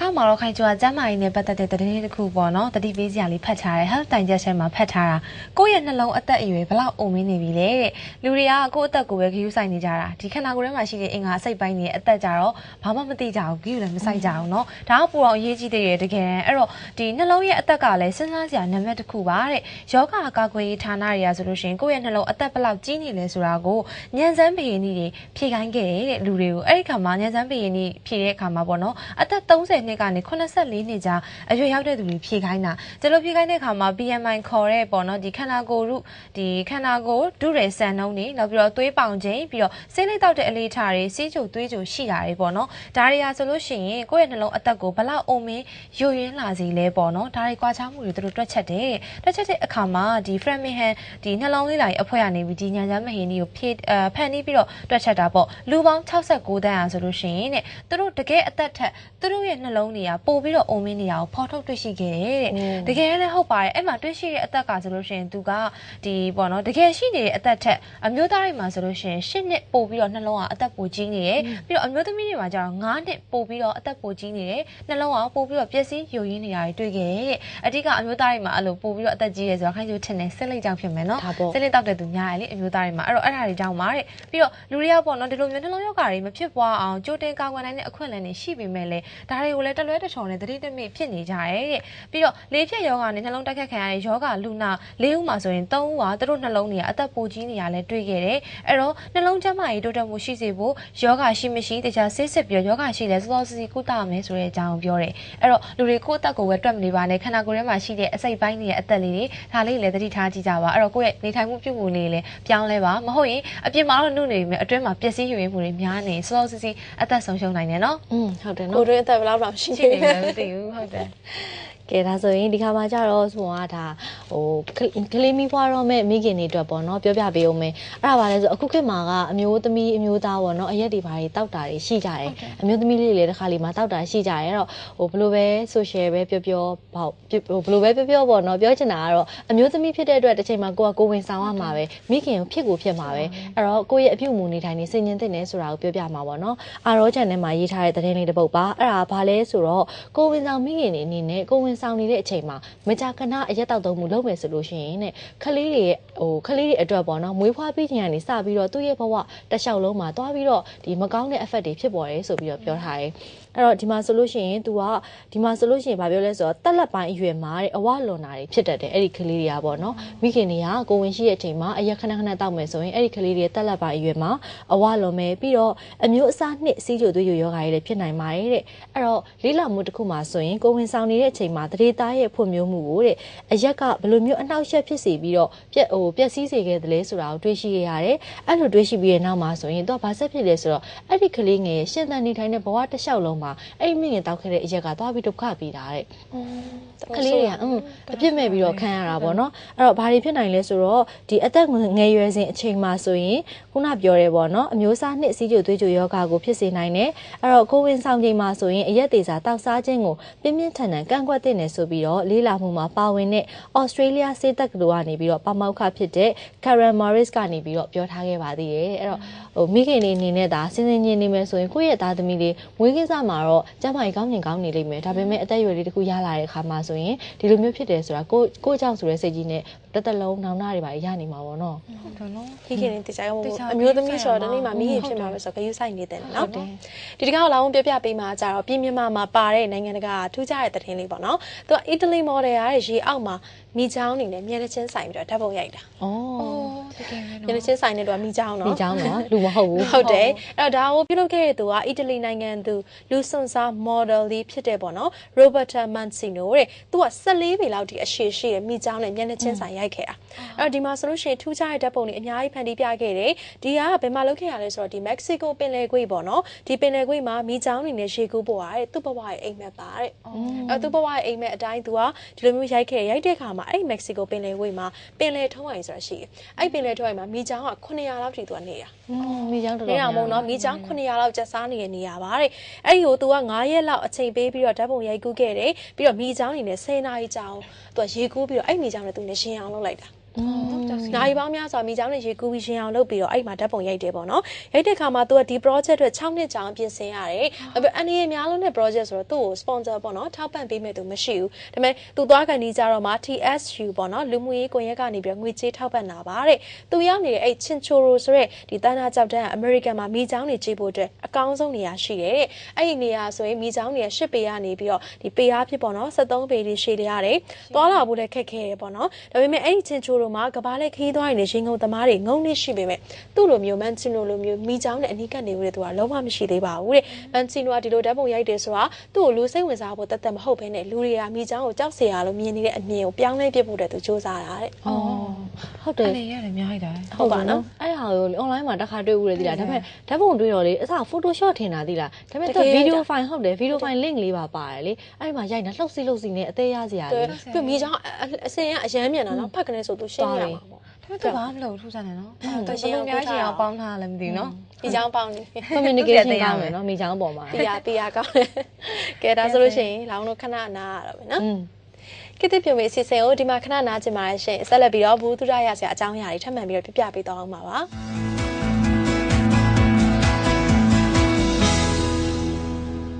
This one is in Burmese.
ခါမှာတော့ခိုင်ကျော်ကကျမ်းမာရေးနဲ့ပတ်သက်တဲ့သတင်းလေးတစ်ခုပေါ့နော်တတိပေးစရာလေးဖတ်ထားတယ် health digest မှာဖတ်ထားတာကိုယ့်ရဲ့နှလုံးအသက်အရွယ်ဘလောက်အုံမင်းနေပြီလဲတဲ့လူတွေကကိုယ့်အသက်ကိုပဲဂရုစိုက်နေကြတာဒီခန္ဓာကိုယ်ထဲမှာရှိတဲ့အင်္ဂါအစိတ်ပိုင်းတွေရဲ့အသက်ကြတော့ဘာမှမသိကြဘူးဂရုလည်းမစိုက်ကြဘူးเนาะဒါကပူအောင်အရေးကြီးတဲ့တကယ်အဲ့တော့ဒီနှလုံးရဲ့အသက်ကလည်းစဉ်းစားစရာနံပါတ်တစ်ခုပါတဲ့ယောဂကာကွယ်ရေးဌာနတွေကဆိုလို့ရှိရင်ကိုယ့်ရဲ့နှလုံးအသက်ဘလောက်ကြီးနေလဲဆိုတာကိုညံစမ်းဘယင်းကြီးတွေဖြေခိုင်းခဲ့တယ်တဲ့လူတွေကိုအဲ့ဒီခါမှာညံစမ်းဘယင်းကြီးဖြေတဲ့အခါမှာပေါ့နော်အသက်30 နှစ်ကနေ84နှစ်ကြာအရွယ်ရောက်တဲ့သူတွေဖြေခိုင်းတာဒီလိုဖြေခိုင်းတဲ့အခါမှာ BMI ခေါ်တဲ့ပေါ့နော်ဒီခန္ဓာကိုယ်ရုဒီခန္ဓာကိုယ်ဒုရယ်ဆန်နှုံးတွေနောက်ပြီးတော့သွေးပေါင်ချိန်ပြီးတော့ဆေးလေးတောက်တဲ့အလေးထားတွေစီးချိုသွေးချိုရှိတာတွေပေါ့နော်ဒါတွေကဆိုလို့ရှိရင်ကိုယ့်ရဲ့နှလုံးအသက်ကိုဘလောက်အုံမင်းယိုရင်းလာစေလဲပေါ့နော်ဒါတွေကြွားချမှုတွေသူတို့တွက်ချက်တယ်တွက်ချက်တဲ့အခါမှာဒီ Framingham ဒီနှလုံးလေးလာရဲ့အဖွဲ့ကနေပြီးဒီညာချမ်းမဟင်းကြီးကိုဖြည့်အဖန်နီးပြီးတော့တွက်ချက်တာပေါ့လူပေါင်း69တန်းအားဆိုလို့ရှိရင်တဲ့သူတို့တကယ်အသက်ထက်သူတို့ရဲ့နှလုံးတွေကပို့ပြီးတော့အုံမင်းနေတာကိုဖော်ထုတ်တွေ့ရှိခဲ့တယ်တဲ့တကယ်လည်းဟုတ်ပါတယ်အဲ့မှာတွေ့ရှိတဲ့အသက်ကဆိုလို့ရှိရင်သူကဒီပေါ့နော်တကယ်ရှိနေတဲ့အသက်ထက်အမျိုးသားတွေမှာဆိုလို့ရှိရင်10နှစ်ပို့ပြီးတော့နှလုံးကအသက်ပိုကြီးနေတယ်ပြီးတော့အမျိုးသမီးတွေမှာကျတော့9နှစ်ပို့ပြီးတော့အသက်ပိုကြီးနေတယ်နှလုံးကပို့ပြီးတော့ပျက်စီးယိုရင်းနေတာတွေတွေ့ခဲ့တဲ့အဓိကအမျိုးသားတွေမှာအဲ့လိုပို့ပြီးတော့အသက်ကြီးတယ်ဆိုတာခိုင်းချိုထင်တယ်ဆက်လက်ကြောင့်ဖြစ်မယ်နော်ဆက်လက်တောက်တဲ့သူများတယ်လေအမျိုးသားတွေမှာအဲ့တော့အဲ့ဒါတွေကြောင့်ပါတဲ့ပြီးတော့လူတွေကပေါ့နော်ဒီလိုမျိုးနှလုံးရောဂါတွေမဖြစ်ပွားအောင်ကြိုတင်ကာကွယ်နိုင်တဲ့အခွင့်အလမ်းတွေရှိပေမဲ့လည်းဒါတွေကိုလည်းတလွဲတချော်နဲ့တတိတမိဖြစ်နေကြတယ်တဲ့ပြီးတော့လေဖြတ်ယောဂနဲ့နှလုံးတက်ခတ်ခံရတဲ့ယောဂလူနာ၄ဦးမှာဆိုရင်၃ဦးဟာသူတို့နှလုံးတွေကအသက်ပိုကြီးနေရလဲတွေ့ခဲ့တယ်အဲ့တော့နှလုံးကျန်းမာရေးတိုးတက်မှုရှိစေဖို့ယောဂရှိမရှိတခြားဆေးစစ်ပြီးယောဂရှိလဲစောစောစီစီကုသမယ်ဆိုတဲ့အကြောင်းပြောတယ်အဲ့တော့လူတွေကိုယ့်အသက်ကိုပဲတွက်မနေပါနဲ့ခန္ဓာကိုယ်ထဲမှာရှိတဲ့အစိတ်ပိုင်းတွေရဲ့အသက်လေးတွေဒါလေးလည်းသတိထားကြည့်ကြပါအဲ့တော့ကိုယ့်ရဲ့နေထိုင်မှုပြုမှုလေးလည်းပြောင်းလဲပါမဟုတ်ရင်အပြင်မှာတော့နှုတ်နေပြီအတွင်းမှာပျက်စီးရွေးမှုတွေများနေစောစောစီစီအသက်ဆုံးရှုံးနိုင်တယ်နော်อืมဟုတ်တယ်ကိုနော်တွင်းအသက်ဘယ်လောက်တော့ရှိရှိနေနေလဲ တယ်မသိဘူးဟုတ်တယ်ကဲဒါဆိုရင်ဒီခါမှာကြတော့ဆိုတော့ဒါဟိုကလေးမီဖွားတော့မဲ့မိခင်တွေအတွက်ပေါ့နော်ပြောပြပေးအောင်မယ်အဲ့ဒါပါလဲဆိုအခုခေတ်မှာကအမျိုးသမီးအမျိုးသားပေါ့နော်အရက်တွေဘာတွေတောက်တာတွေရှိကြတယ်အမျိုးသမီးလေးတွေလည်းတစ်ခါလေးမှာတောက်တာရှိကြတယ်အဲ့တော့ဟိုဘယ်လိုပဲ social ပဲပြောပြောပေါ့ဟိုဘယ်လိုပဲပြောပြောပေါ့နော်ပြောချင်တာကတော့အမျိုးသမီးဖြစ်တဲ့အတွက်တစ်ချိန်မှာကိုကကိုဝင်ဆောင်ရမှာပဲမိခင်ကိုဖြစ်ကိုဖြစ်မှာပဲအဲ့တော့ကိုယ့်ရဲ့အပြုအမူနေထိုင်နေစိတ်ညစ်တဲ့နေဆိုတာကိုပြောပြမှာပေါ့နော်အာရောချန်ထဲမှာရေးထားတဲ့သတင်းလေးတစ်ပုဒ်ပါအဲ့ဒါဘာလဲဆိုတော့ကိုဝင်ဆောင်မိခင်တွေအနေနဲ့ကိုဝင်ဆောင်နေတဲ့အချိန်မှာမကြာခဏအရက်တောက်သုံးမှုလုပ်မယ်ဆိုလို့ရှိရင်တဲ့ခလေးတွေရဲ့ဟိုခလေးတွေအတွက်ပေါ့နော်မွေးဖွားပြီးချိန်ကနေစပြီးတော့သူ့ရဲ့ဘဝတစ်လျှောက်လုံးမှာတွားပြီးတော့ဒီမကောင်းတဲ့ effect တွေဖြစ်ပေါ်တယ်ဆိုပြီးတော့ပြောထားတယ်အဲ့တော့ဒီမှာဆိုလို့ရှိရင် तू ကဒီမှာဆိုလို့ရှိရင်ဗာပြောလဲဆိုတော့တက်လက်ပိုင်းအရွယ်မှာတဲ့အဝလွန်တာတွေဖြစ်တတ်တယ်အဲ့ဒီကလေးတွေကပေါ့နော်မိခင်တွေကကိုဝင်ရှိတဲ့အချိန်မှာအရက်ခဏခဏတောက်မယ်ဆိုရင်အဲ့ဒီကလေးတွေတက်လက်ပိုင်းအရွယ်မှာအဝလွန်မယ်ပြီးတော့အမျိုးအစားနှစ်စီးကြိုသွေးကြိုယောဂါတွေလည်းဖြစ်နိုင်ပါတယ်တဲ့အဲ့တော့လေးလာမှုတစ်ခုမှာဆိုရင်ကိုဝင်ဆောင်နေတဲ့အချိန်မှာတရေသားရဲ့ဖွံ့ဖြိုးမှုကိုတဲ့အရက်ကဘယ်လိုမျိုးအနှောက်အယှက်ဖြစ်စေပြီးတော့ပြက်ဟိုပျက်စီးစေခဲ့တယ်လဲဆိုတာကိုတွေးရှိခဲ့ရတယ်အဲ့လိုတွေးရှိပြီးတဲ့နောက်မှာဆိုရင်သူကဘာဆက်ဖြစ်လဲဆိုတော့အဲ့ဒီကလေးငယ်ရဲ့ရှင်သန်နေထိုင်တဲ့ဘဝတစ်လျှောက်လုံးမှာအဲ့ဒီမိခင်တောက်ခဲ့တဲ့အရက်ကသွားပြီးဒုက္ခပေးတာတဲ့ကလေးတွေကအင်းအပြစ်မဲ့ပြီးတော့ခံရတာပေါ့နော်အဲ့တော့ဘာတွေဖြစ်နိုင်လဲဆိုတော့ဒီအသက်ငယ်ရွယ်စဉ်အချိန်မှာဆိုရင်ခုနပြောရဲပေါ့နော်အမျိုးအစားနှစ်စီးကြိုသွေးကြိုယောဂါကိုဖြစ်စေနိုင်တယ်အဲ့တော့ကိုဝင်ဆောင်ချိန်မှာဆိုရင်အရက်သေးစာတောက်စားခြင်းကိုပြင်းပြင်းထန်ထန်ကန့်ကွက်တဲ့နယ်ဆိုပြီးတော့လေးလာမှုမှာပါဝင်တဲ့ Australia စေတက်ကလူကနေပြီးတော့ပမောက္ခဖြစ်တဲ့ Karen Morris ကနေပြီးတော့ပြောထားခဲ့ပါသေးတယ်အဲ့တော့ဟိုမိခင်လေးအနေနဲ့ဒါစဉ်းစဉ်ချင်းနေမယ်ဆိုရင်ကိုယ့်ရဲ့သားသမီးလေးမွေးကိစ္စမှာတော့ကျမကြီးကောင်းမြင်ကောင်းနေလိမ့်မယ်ဒါပေမဲ့အသက်အရွယ်လေးတစ်ခုရလာတဲ့အခါမှာဆိုရင်ဒီလိုမျိုးဖြစ်တယ်ဆိုတာကိုကိုကြောင့်ဆိုတဲ့စိတ်ကြီးနဲ့တစ်သက်လုံးနောင်နာတွေပါရနေမှာပေါ့နော်ဟုတ်တယ်နော်မိခင်တွေတခြားရောတခြားအမျိုးသမီးဆိုတော့ဂရုဒီစိုက်နေ့ရမှာမှာမိခင်ဖြစ်မှာပဲဆိုတော့ဂရုစိုက်နေတယ်ဟုနော်တ်တယ်ဒီတကောက်လောင်းပြပြပေးမှာကြတော့ပြည်မြန်မာမှာပါတဲ့နိုင်ငံတကာထူးခြားတဲ့သတင်းလေးပေါ့နော်သူကအီတလီမော်ဒယ်ရတဲ့ရေအောက်မှာမိချောင်းနေနဲ့မျက်နှာချင်းဆိုင်ပြီးတော့ဓာတ်ပုံရိုက်တာဩတကယ်ပဲမျက်နော်နှာချင်းဆိုင်နဲ့တော့မိချောင်းဒီနော်ကြောင်းနော်လူမဟုတ်ဘူးဟုတ်တယ်အဲ့တော့ဒါကိုပြုလုပ်ခဲ့တဲ့သူကအီတလီနိုင်ငံသူလူဆွန်ဆာမော်ဒယ်လေးဖြစ်တဲ့ပေါ့နော်ရိုဘတ်တာမန်စီနိုတဲ့သူက14ပေလောက်ဒီအရှိရှိရဲ့မိချောင်းနဲ့မျက်နှာချင်းဆိုင်ရိုက်ခဲ့တာအဲ့တော့ဒီမှာဆိုလို့ရှိရင်ထူးခြားတဲ့ဓာတ်ပုံတွေအများကြီးဖန်တီးပြခဲ့တယ်ဒီကဘယ်မှာလုပ်ခဲ့ရလဲဆိုတော့ဒီမက္ကဆီကိုပင်လယ်ကွေ့ပေါ့နော်ဒီပင်လယ်ကွေ့မှာမိချောင်းနေနဲ့ရေကူးပေါ်ရတဲ့သူ့ဘဝရဲ့အိမ်မက်ပါတဲ့အဲ့သူ့ဘဝရဲ့အိမ်မက်အတိုင်းသူကဒီလိုမျိုးရိုက်ခဲ့ရိုက်တဲ့အခါမှာအဲ့မက္ကဆီကိုပင်လယ်ကွေ့မှာပင်လယ်ထုံးဝိုင်ဆိုတာရှိတယ်အဲ့ပင်လယ်ထုံးဝိုင်မှာမိချောင်းက900လောက်ထိသူကနေတာမိချောင်းတော်တော်နေတာမဟုတ်နော်မိချောင်း900လောက်ကျဆားနေတဲ့နေရာပါတဲ့အဲ့ဒီကိုသူက9ရက်လောက်အချိန်ပေးပြီးတော့ဓာတ်ပုံရိုက်ကူးခဲ့တယ်ပြီးတော့မိချောင်းနေနဲ့10နာရီကြာအောင်သူကရေကူးပြီးတော့အဲ့မိချောင်းနဲ့သူနဲ့ရှင်အောင်လုပ်လိုက်တာ နိုင်ပေါင်းများစွာမိချောင်းနဲ့ရေကူးပြီးရှင်အောင်လုပ်ပြီးတော့အဲ့ဒီမှာဓာတ်ပုံရိုက်တယ်ပေါ့နော်ရိုက်တဲ့ခါမှာ तू ကဒီ project အတွက်6နှစ်ကြာအောင်ပြင်ဆင်ရတယ်အဲ့ဒါအနေအများလုံးတဲ့ project ဆိုတော့သူ့ကို sponsor ပေါ့နော်ထောက်ပံ့ပေးမဲ့သူမရှိဘူးဒါပေမဲ့ तू သွားကန်ဒီကြတော့မှ TSU ပေါ့နော်လူမှုရေးကွန်ရက်ကနေပြီးတော့ငွေကြေးထောက်ပံ့တာပါတဲ့သူရောက်နေတဲ့အဲ့ Chinchorro ဆိုတဲ့ဒီတန်းသားကြောက်တဲ့အမေရိကန်မှာမိချောင်းတွေကြီးဖို့အတွက်အကောင်းဆုံးနေရာရှိတယ်တဲ့အဲ့ဒီနေရာဆိုရင်မိချောင်းတွေ10ပေကနေပြီးတော့ဒီပေအားဖြစ်ပေါ့နော်73ပေတွေရှည်လျရတယ်သွားလာဖို့လည်းခက်ခဲရပေါ့နော်ဒါပေမဲ့အဲ့ဒီChinchorro မှာကဘာလဲခီးသွားရင်လည်းရင်ငုံသမားတွေငုံနေရှိပေမဲ့သူ့လိုမျိုး Mancino လိုမျိုးမိချောင်းနဲ့အနီးကပ်နေဦးတဲ့သူကလုံးဝမရှိသေးပါဘူးတဲ့ Mancino ကဒီလိုဓာတ်ပုံရိုက်တယ်ဆိုတာသူ့ကိုလူစိတ်ဝင်စားဖို့တသက်မဟုတ်ဘဲနဲ့လူတွေကမိချောင်းကိုကြောက်စရာလို့မြင်နေတဲ့အမြင်ကိုပြောင်းလဲပြဖို့တဲ့သူစ조사တာတဲ့ อ๋อ ဟုတ်တယ်အဲ့လေရတယ်အများကြီးတာဟုတ်ပါနော်အဲ့ဟာကို online မှာတစ်ခါတွေ့ဦးလေသီလားဒါပေမဲ့ဓာတ်ပုံတွေ့တော့လေအစ Photoshop ထင်တာသီလားဒါပေမဲ့တသူကယ် video ကြ file ဟုတ်တယ် video file link လေးပါပါတယ်လေအဲ့ဒီမှာရိုက်နေလှုပ်စီးလှုပ်စီးနေအသေးရစရာသူလေးသူမိချောင်းအအစင်ကအရမ်းမြန်တာနော်ဖတ်ကနေဆိုသူရှင်းရမှာပေါ့ဒါပေမဲ့သူဘာမှမလုပ်ဘူးထူးဆန်းတယ်နော်သူသူရှရှင်းင်းအောင်အောင်ပြောများထားရှင်းအောင်ပေါင်းထားလည်းမသိဘူးနော်မိချောင်းပေါင်းနေ communication ဟုတ်တယ်ကောင်းတယ်နော်မိချောင်းပေါ်မှာပြရပြရကောင်းတယ်ကဲဒါဆိုလို့ရှိရင်လောင်းတို့ခဏနားရတော့မယ်နော် อืมကိတိပြုံမေအစီအစဉ်ကိုဒီမှာခဏနားကျင်ပါရရှင်ဆက်လက်ပြီးတော့ဘူးသူရရဆရာအကြောင်းအရာတွေထပ်မံပြီးတော့ပြပြပေးသွားအောင်ပါပါ